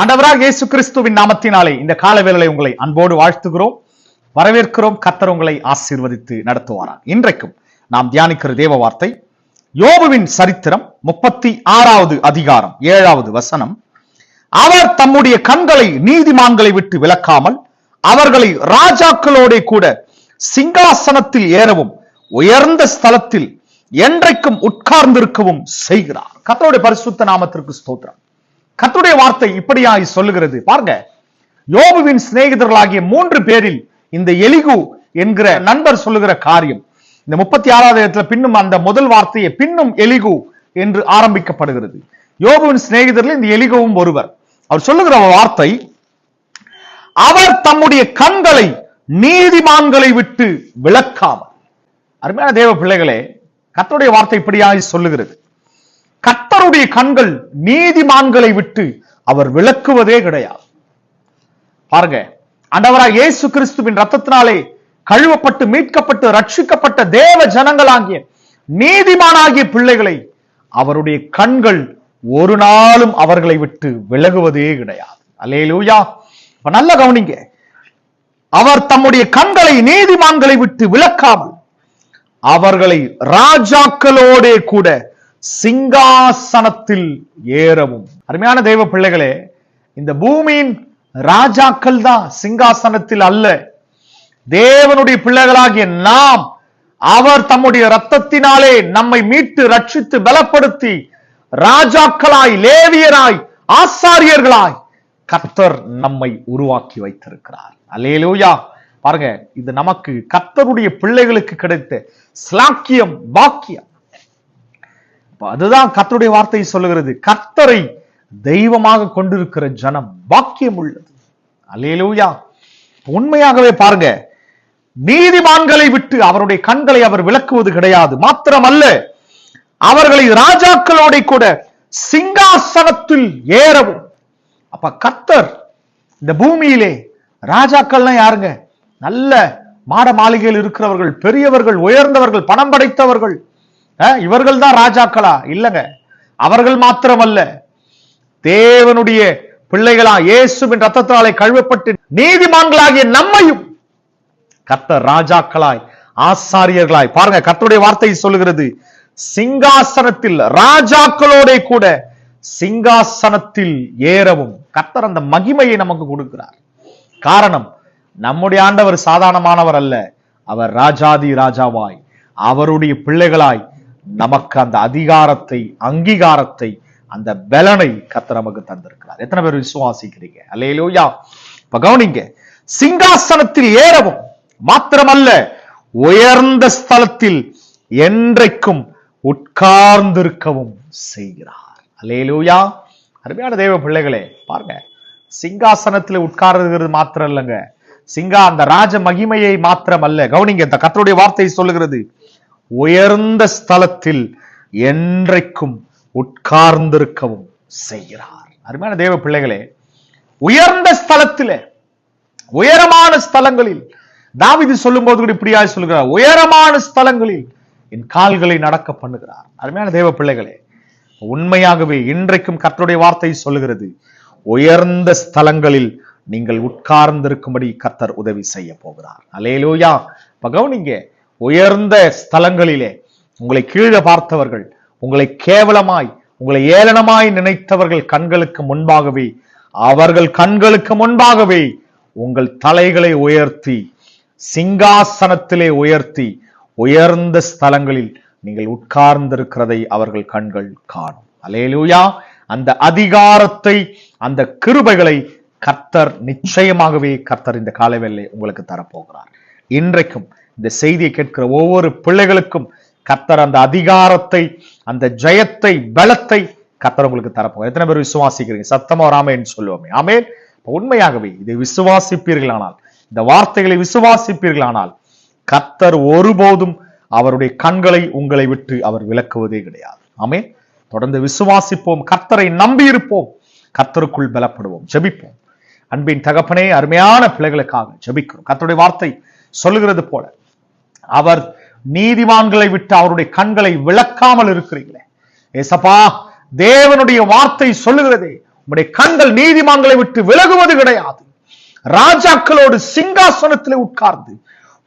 ஆண்டவராக இயேசு கிறிஸ்துவின் நாமத்தினாலே இந்த காலவேளை உங்களை அன்போடு வாழ்த்துகிறோம். வரவேற்கிறோம். கத்தர் உங்களை ஆசீர்வதித்து நடத்துவாராம் இன்றைக்கும் நாம் தியானிக்கிற தேவ வார்த்தை யோபுவின் சரித்திரம் முப்பத்தி ஆறாவது அதிகாரம் ஏழாவது வசனம். அவர் தம்முடைய கண்களை நீதிமான்களை விட்டு விலக்காமல் அவர்களை ராஜாக்களோட கூட சிங்காசனத்தில் ஏறவும் உயர்ந்த ஸ்தலத்தில் என்றைக்கும் உட்கார்ந்திருக்கவும் செய்கிறார். கத்தருடைய பரிசுத்த நாமத்திற்கு ஸ்தோத்திரம். கத்துடைய வார்த்தை இப்படியாய் சொல்லுகிறது. பாருங்க யோபுவின் சிநேகிதர்களாகிய மூன்று பேரில் இந்த எலிகு என்கிற நண்பர் சொல்லுகிற காரியம். இந்த முப்பத்தி ஆறாவது இடத்துல பின்னும் அந்த முதல் வார்த்தையை பின்னும் எலிகு என்று ஆரம்பிக்கப்படுகிறது. யோபுவின் சிநேகிதர்கள் இந்த எலிகவும் ஒருவர். அவர் சொல்லுகிற வார்த்தை அவர் தம்முடைய கண்களை நீதிமான்களை விட்டு விளக்காமல். அருமையான தேவ பிள்ளைகளே கத்தோடைய வார்த்தை இப்படியாக சொல்லுகிறது. கத்தருடைய கண்கள் நீதிமான்களை விட்டு அவர் விளக்குவதே கிடையாது. பாருங்க ஆண்டவராக இயேசு கிறிஸ்துவின் ரத்தத்தினாலே கழுவப்பட்டு மீட்கப்பட்டு ரட்சிக்கப்பட்ட தேவ ஜனங்களாகிய நீதிமானாகிய பிள்ளைகளை அவருடைய கண்கள் ஒரு நாளும் அவர்களை விட்டு விலகுவதே கிடையாது. அல்லேலூயா. இப்ப நல்ல கவனிங்க. அவர் தம்முடைய கண்களை நீதிமான்களை விட்டு விலக்காமல் அவர்களை ராஜாக்களோடே கூட சிங்காசனத்தில் ஏறவும். அருமையான தெய்வ பிள்ளைகளே இந்த பூமியின் ராஜாக்கள் தான் சிங்காசனத்தில் அல்ல. தேவனுடைய பிள்ளைகளாகிய நாம் அவர் தம்முடைய ரத்தத்தினாலே நம்மை மீட்டு ரட்சித்து பலப்படுத்தி ராஜாக்களாய் லேவியராய் ஆசாரியர்களாய் கர்த்தர் நம்மை உருவாக்கி வைத்திருக்கிறார். அல்லேலூயா. பாருங்க இது நமக்கு கர்த்தருடைய பிள்ளைகளுக்கு கிடைத்த ஸ்லாக்கியம் பாக்கியம். அதுதான் கத்தருடைய வார்த்தை சொல்லுகிறது. கர்த்தரை தெய்வமாக கொண்டிருக்கிற ஜனம் பாக்கியம் உள்ளது. அல்லேலூயா. உண்மையாகவே பாருங்க. நீதிமான்களை விட்டு அவருடைய கண்களை அவர் விளக்குவது கிடையாது. மாத்திரமல்ல அவர்களை ராஜாக்களோட கூட சிங்காசனத்தில் ஏறவும். அப்ப கத்தர் இந்த பூமியிலே ராஜாக்கள்லாம் யாருங்க? நல்ல மாட மாளிகையில் இருக்கிறவர்கள் பெரியவர்கள் உயர்ந்தவர்கள் பணம் படைத்தவர்கள். இவர்கள் தான் ராஜாக்களா? இல்லங்க. அவர்கள் மாத்திரமல்ல. தேவனுடைய பிள்ளைகளா இயேசுவின் ரத்தத்தினாலே கழுவப்பட்டு நீதிமான்களாகிய நம்மையும் கத்த ராஜாக்களாய் ஆசாரியர்களாய். பாருங்க கத்தருடைய வார்த்தை சொல்லுகிறது. சிங்காசனத்தில் ராஜாக்களோட கூட சிங்காசனத்தில் ஏறவும் கத்தர் அந்த மகிமையை நமக்கு கொடுக்கிறார். காரணம் நம்முடைய ஆண்டவர் சாதாரணமானவர் அல்ல. அவர் ராஜாதி ராஜாவாய். அவருடைய பிள்ளைகளாய் நமக்கு அந்த அதிகாரத்தை அங்கீகாரத்தை அந்த பலனை கத்த நமக்கு தந்திருக்கிறார். எத்தனை பேர் விசுவாசிக்கிறீங்க? அல்லையிலோயா இப்ப கவனிங்க. சிங்காசனத்தில் ஏறவும் மாத்திரமல்ல உயர்ந்த ஸ்தலத்தில் என்றைக்கும் உட்கார்ந்திருக்கவும் செய்கிறார். அல்லேலூயா. அருமையான தேவ பிள்ளைகளே பாருங்க. சிங்காசனத்தில் உட்கார்ந்துகிறது மாத்திரம் இல்லைங்க சிங்கா அந்த ராஜ மகிமையை மாத்திரம் அல்ல கவனிங்க இந்த கத்தருடைய வார்த்தை சொல்லுகிறது. உயர்ந்த ஸ்தலத்தில் என்றைக்கும் உட்கார்ந்திருக்கவும் செய்கிறார். அருமையான தேவ பிள்ளைகளே உயர்ந்த ஸ்தலத்திலே உயரமான ஸ்தலங்களில் தாவிது சொல்லும் போது கூட இப்படியா சொல்லுகிறார் உயரமான ஸ்தலங்களில் என் கால்களை நடக்க பண்ணுகிறார். அருமையான தேவ பிள்ளைகளே உண்மையாகவே இன்றைக்கும் கர்த்தருடைய வார்த்தை சொல்லுகிறது உயர்ந்த ஸ்தலங்களில் நீங்கள் உட்கார்ந்திருக்கும்படி கர்த்தர் உதவி செய்ய போகிறார். அலையலோயா பகவன் இங்கே உயர்ந்த ஸ்தலங்களிலே உங்களை கீழே பார்த்தவர்கள் உங்களை கேவலமாய் உங்களை ஏளனமாய் நினைத்தவர்கள் கண்களுக்கு முன்பாகவே அவர்கள் கண்களுக்கு முன்பாகவே உங்கள் தலைகளை உயர்த்தி சிங்காசனத்திலே உயர்த்தி உயர்ந்த ஸ்தலங்களில் நீங்கள் உட்கார்ந்திருக்கிறதை அவர்கள் கண்கள் காணும். அலேலூயா அந்த அதிகாரத்தை அந்த கிருபைகளை கர்த்தர் நிச்சயமாகவே கர்த்தர் இந்த காலவேளை உங்களுக்கு தரப்போகிறார். இன்றைக்கும் இந்த செய்தியை கேட்கிற ஒவ்வொரு பிள்ளைகளுக்கும் கத்தர் அந்த அதிகாரத்தை அந்த ஜெயத்தை பலத்தை கத்தர் உங்களுக்கு தரப்போம் எத்தனை பேர் விசுவாசிக்கிறீங்க? சத்தமா ராமேன்னு சொல்லுவோமே. ஆமே உண்மையாகவே இதை விசுவாசிப்பீர்களானால் இந்த வார்த்தைகளை விசுவாசிப்பீர்களானால் கத்தர் ஒருபோதும் அவருடைய கண்களை உங்களை விட்டு அவர் விளக்குவதே கிடையாது. ஆமே தொடர்ந்து விசுவாசிப்போம். கர்த்தரை நம்பி இருப்போம் கர்த்தருக்குள் பலப்படுவோம். ஜெபிப்போம். அன்பின் தகப்பனே அருமையான பிள்ளைகளுக்காக ஜெபிக்கிறோம். கர்த்தருடைய வார்த்தை சொல்லுகிறது போல அவர் நீதிமான்களை விட்டு அவருடைய கண்களை விளக்காமல் இருக்கிறீங்களே ஏசப்பா தேவனுடைய வார்த்தை சொல்லுகிறதே உங்களுடைய கண்கள் நீதிமான்களை விட்டு விலகுவது கிடையாது. ராஜாக்களோடு சிங்காசனத்திலே உட்கார்ந்து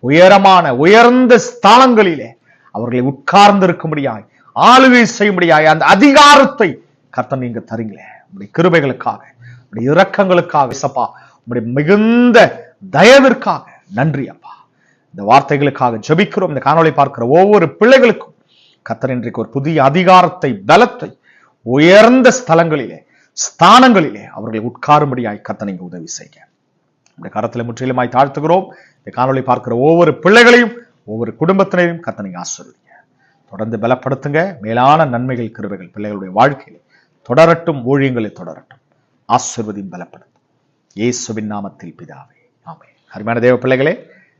உயரமான உயர்ந்த ஸ்தானங்களிலே அவர்களை உட்கார்ந்து இருக்கும்படியாய் ஆளுகை செய்யும்படியாய் அந்த அதிகாரத்தை கர்த்தன் நீங்க தரீங்களே. உங்களுடைய கிருபைகளுக்காக உங்களுடைய இரக்கங்களுக்காக சப்பா உங்களுடைய மிகுந்த தயவிற்காக நன்றியா இந்த வார்த்தைகளுக்காக ஜெபிக்கிறோம் இந்த காணொளி பார்க்கிற ஒவ்வொரு பிள்ளைகளுக்கும் கத்தர் இன்றைக்கு ஒரு புதிய அதிகாரத்தை பலத்தை உயர்ந்த ஸ்தலங்களிலே ஸ்தானங்களிலே அவர்களை உட்காரும்படியாய் கர்த்தர் நீங்க உதவி செய்ய இந்த கரத்தில் முற்றிலுமாய் தாழ்த்துகிறோம். இந்த காணொளி பார்க்கிற ஒவ்வொரு பிள்ளைகளையும் ஒவ்வொரு குடும்பத்தினரையும் கர்த்தர் நீங்க தொடர்ந்து பலப்படுத்துங்க. மேலான நன்மைகள் கிருவைகள் பிள்ளைகளுடைய வாழ்க்கையிலே தொடரட்டும் ஊழியங்களை தொடரட்டும். ஆசிர்வதியும் பலப்படுத்தும். இயேசுவின் நாமத்தில் பிதாவே. ஆமே அருமையான தேவ பிள்ளைகளே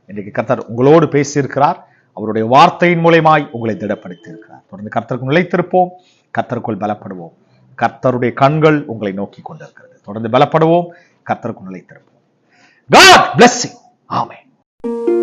இன்றைக்கு கர்த்தர் உங்களோடு பேசியிருக்கிறார். அவருடைய வார்த்தையின் மூலயமாய் உங்களை திடப்படுத்தி இருக்கிறார் தொடர்ந்து கர்த்தருக்கு நிலைத்திருப்போம். கர்த்தருக்குள் பலப்படுவோம். கர்த்தருடைய கண்கள் உங்களை நோக்கி கொண்டிருக்கிறது. தொடர்ந்து பலப்படுவோம். கர்த்தருக்குள் நிலைத்திருப்போம். God bless you. Amen.